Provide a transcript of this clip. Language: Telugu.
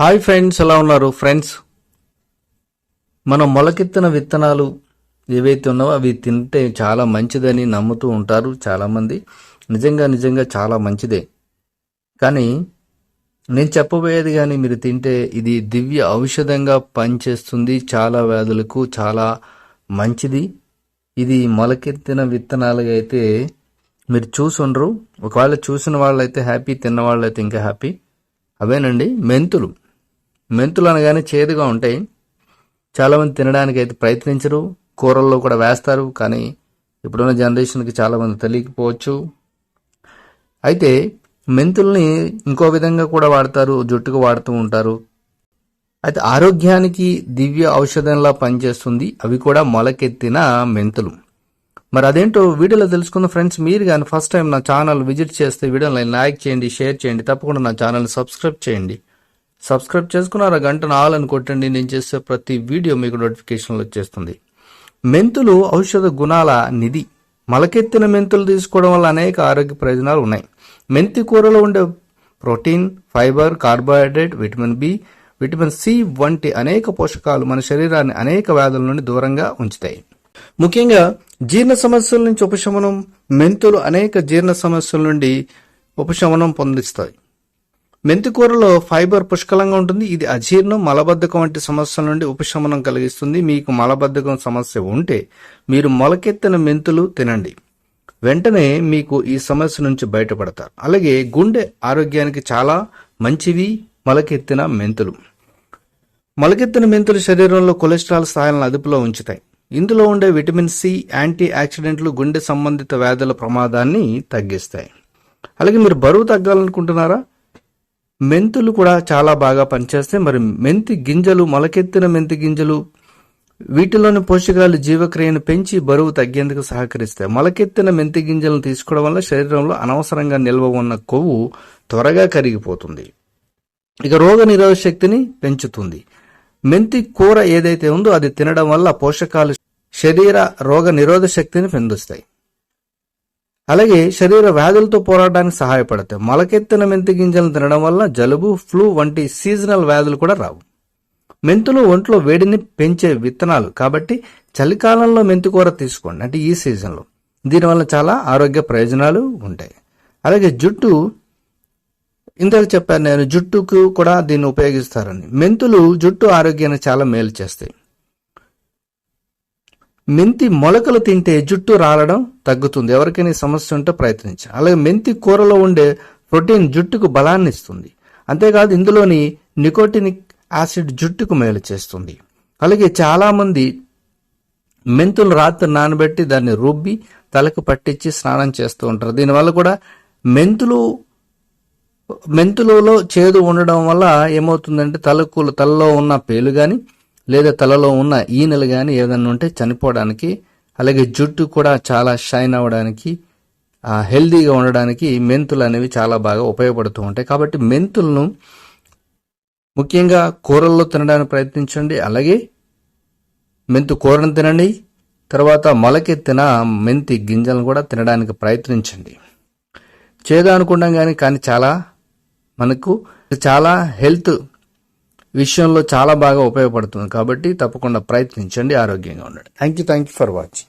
హాయ్ ఫ్రెండ్స్ ఎలా ఉన్నారు? ఫ్రెండ్స్ మనం మొలకెత్తిన విత్తనాలు ఏవైతే ఉన్నావో అవి తింటే చాలా మంచిదని నమ్ముతూ ఉంటారు చాలామంది. నిజంగా నిజంగా చాలా మంచిదే. కానీ నేను చెప్పబోయేది కానీ మీరు తింటే ఇది దివ్య ఔషధంగా పనిచేస్తుంది చాలా వ్యాధులకు చాలా మంచిది. ఇది మొలకెత్తిన విత్తనాలుగా అయితే మీరు చూసుండ్రు. ఒకవేళ చూసిన వాళ్ళైతే హ్యాపీ తిన్న వాళ్ళైతే ఇంకా హ్యాపీ అవేనండి మెంతులు. మెంతులు అనగానే చేదుగా ఉంటాయి. చాలామంది తినడానికి అయితే ప్రయత్నించరు. కూరల్లో కూడా వేస్తారు కానీ ఇప్పుడున్న జనరేషన్కి చాలామంది తెలియకపోవచ్చు. అయితే మెంతుల్ని ఇంకో విధంగా కూడా వాడతారు జుట్టుకు వాడుతూ ఉంటారు. అయితే ఆరోగ్యానికి దివ్య ఔషధంలా పనిచేస్తుంది. అవి కూడా మొలకెత్తిన మెంతులు. మరి అదేంటో వీడియోలో తెలుసుకున్న ఫ్రెండ్స్. మీరు కానీ ఫస్ట్ టైం నా ఛానల్ విజిట్ చేస్తే వీడియోని లైక్ చేయండి షేర్ చేయండి. తప్పకుండా నా ఛానల్ని సబ్స్క్రైబ్ చేయండి. సబ్స్క్రైబ్ చేసుకున్నారా గంట ఆలని కొట్టండి. నేను చేసే ప్రతి వీడియో మీకు నోటిఫికేషన్లు వచ్చేస్తుంది. మెంతులు ఔషధ గుణాల నిధి. మొలకెత్తిన మెంతులు తీసుకోవడం వల్ల అనేక ఆరోగ్య ప్రయోజనాలు ఉన్నాయి. మెంతి కూరలో ఉండే protein fibre carbohydrate vitamin B vitamin C వంటి అనేక పోషకాలు మన శరీరాన్ని అనేక వ్యాధుల నుండి దూరంగా ఉంచుతాయి. ముఖ్యంగా జీర్ణ సమస్యల నుంచి ఉపశమనం మెంతులు అనేక జీర్ణ సమస్యల నుండి ఉపశమనం పొందిస్తాయి. మెంతి కూరలో ఫైబర్ పుష్కలంగా ఉంటుంది. ఇది అజీర్ణం మలబద్ధకం వంటి సమస్యల నుండి ఉపశమనం కలిగిస్తుంది. మీకు మలబద్ధకం సమస్య ఉంటే మీరు మొలకెత్తిన మెంతులు తినండి. వెంటనే మీకు ఈ సమస్య నుంచి బయటపడతారు. అలాగే గుండె ఆరోగ్యానికి చాలా మంచివి మొలకెత్తిన మెంతులు. మొలకెత్తిన మెంతులు శరీరంలో కొలెస్ట్రాల్ స్థాయిలను అదుపులో ఉంచుతాయి. ఇందులో ఉండే విటమిన్ సి యాంటీ ఆక్సిడెంట్లు గుండె సంబంధిత వ్యాధుల ప్రమాదాన్ని తగ్గిస్తాయి. అలాగే మీరు బరువు తగ్గాలనుకుంటున్నారా? మెంతులు కూడా చాలా బాగా పనిచేస్తాయి. మరి మెంతి గింజలు మొలకెత్తిన మెంతి గింజలు వీటిలోని పోషకాలు జీవక్రియను పెంచి బరువు తగ్గేందుకు సహకరిస్తాయి. మొలకెత్తిన మెంతి గింజలను తీసుకోవడం వల్ల శరీరంలో అనవసరంగా నిల్వ ఉన్న కొవ్వు త్వరగా కరిగిపోతుంది. ఇక రోగ నిరోధక శక్తిని పెంచుతుంది. మెంతి కూర ఏదైతే ఉందో అది తినడం వల్ల పోషకాలు శరీర రోగ నిరోధక శక్తిని పెందుస్తాయి అలాగే శరీర వ్యాధులతో పోరాడడానికి సహాయపడతాయి. మొలకెత్తిన మెంతి గింజలను తినడం వల్ల జలుబు ఫ్లూ వంటి సీజనల్ వ్యాధులు కూడా రావు. మెంతులు ఒంట్లో వేడిని పెంచే విత్తనాలు. కాబట్టి చలికాలంలో మెంతి కూర తీసుకోండి. అంటే ఈ సీజన్లో. దీనివల్ల చాలా ఆరోగ్య ప్రయోజనాలు ఉంటాయి. అలాగే జుట్టు ఇందాక చెప్పాను నేను జుట్టుకు కూడా దీన్ని ఉపయోగిస్తారని. మెంతులు జుట్టు ఆరోగ్యానికి చాలా మేలు చేస్తాయి. మెంతి మొలకలు తింటే జుట్టు రాలడం తగ్గుతుంది. ఎవరికైనా సమస్య ఉంటే ప్రయత్నించాలి అలాగే మెంతి కూరలో ఉండే ప్రోటీన్ జుట్టుకు బలాన్ని ఇస్తుంది. అంతేకాదు ఇందులోని నికోటినిక్ యాసిడ్ జుట్టుకు మేలు చేస్తుంది. అలాగే చాలామంది మెంతులు రాత్రి నానబెట్టి దాన్ని రుబ్బి తలకు పట్టించి స్నానం చేస్తూ ఉంటారు. దీనివల్ల కూడా మెంతులు మెంతులలో చేదు ఉండడం వల్ల ఏమవుతుందంటే తలకు తలలో ఉన్న పేలు కానీ లేదా తలలో ఉన్న ఈనెలు కానీ ఏదన్నా ఉంటే చనిపోవడానికి అలాగే జుట్టు కూడా చాలా షైన్ అవ్వడానికి హెల్దీగా ఉండడానికి మెంతులు అనేవి చాలా బాగా ఉపయోగపడుతూ ఉంటాయి. కాబట్టి మెంతులను ముఖ్యంగా కూరల్లో తినడానికి ప్రయత్నించండి. అలాగే మెంతు కూరను తినండి. తర్వాత మొలకెత్తిన మెంతి గింజలను కూడా తినడానికి ప్రయత్నించండి. చేదు అనుకుంటాం కానీ కానీ చాలా మనకు చాలా హెల్త్ విషయంలో చాలా బాగా ఉపయోగపడుతుంది. కాబట్టి తప్పకుండా ప్రయత్నించండి ఆరోగ్యంగా ఉండండి. Thank you thank you for watching